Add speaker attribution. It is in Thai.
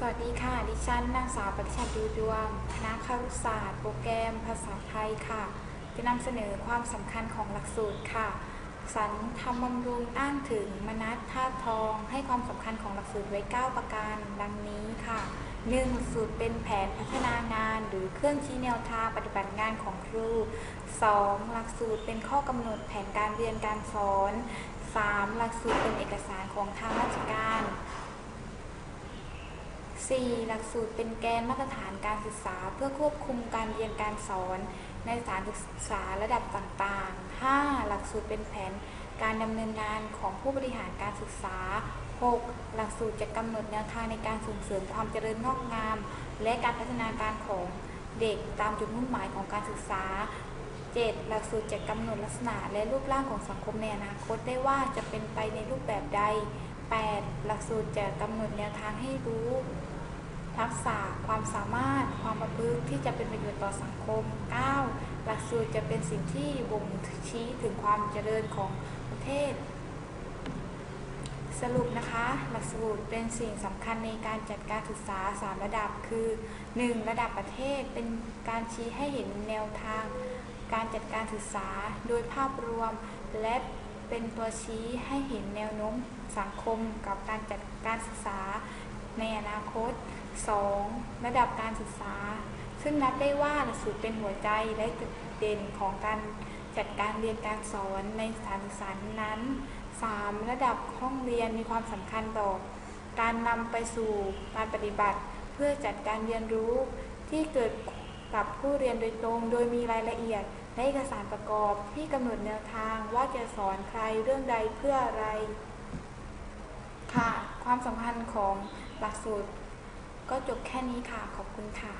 Speaker 1: สวัสดีค่ะ ดิฉันนางสาวปฏิชัดดูดวง คณะครุศาสตร์ โปรแกรม ภาษาไทยค่ะ จะนำเสนอความสำคัญของหลักสูตรค่ะ สันทำบำรุงอ้างถึงมนัสท่าตุทอง ให้ความสำคัญของหลักสูตรไว้ 9 ประการ ดังนี้ค่ะ 1. หลักสูตรเป็นแผนพัฒนางาน หรือเครื่องชี้แนวทางปฏิบัติงานของครู 2. หลักสูตรเป็นข้อกำหนดแผนการเรียนการสอน 3. หลักสูตรเป็นเอกสารของทางราชการ 4. หลักสูตรเป็นแกนมาตรฐานการศึกษา เพื่อควบคุมการเรียนการสอนในสถานศึกษาระดับต่างๆ 5. หลักสูตรเป็นแผนการดำเนินงานของผู้บริหารการศึกษา 6. หลักสูตรจะกำหนดแนวทางในการส่งเสริมความเจริญงอกงาม และการพัฒนาการของเด็กตามจุดมุ่งหมายของการศึกษา 7. หลักสูตรจะกำหนดลักษณะและรูปร่างของสังคมในอนาคตได้ว่าจะเป็นไปในรูปแบบใด 8. หลักสูตรจะกำหนดแนวทางให้รู้ ทักษะความสามารถความประพฤติที่จะเป็นประโยชน์ต่อสังคม 9. หลักสูตรจะเป็นสิ่งที่บ่งชี้ถึงความเจริญของประเทศ สรุปนะคะ หลักสูตรเป็นสิ่งสำคัญในการจัดการศึกษา 3 ระดับคือ 1. ระดับประเทศเป็นการชี้ให้เห็นแนวทาง การจัดการศึกษาโดยภาพรวมและเป็นตัวชี้ให้เห็นแนวโน้มสังคมกับการจัดการศึกษา ในอนาคต 2. ระดับการศึกษา ซึ่งนับได้ว่าหลักสูตรเป็นหัวใจและจุดเด่นของการจัดการเรียนการสอนในสถานศึกษานั้น 3. ระดับห้องเรียนมีความสำคัญต่อการนำไปสู่การปฏิบัติ เพื่อจัดการเรียนรู้ที่เกิดกับผู้เรียนโดยตรง โดยมีรายละเอียดและเอกสารประกอบที่กำหนดแนวทางว่าจะสอนใครเรื่องใดเพื่ออะไร ค่ะ ความสำคัญของหลักสูตร ก็จบแค่นี้ค่ะ ขอบคุณค่ะ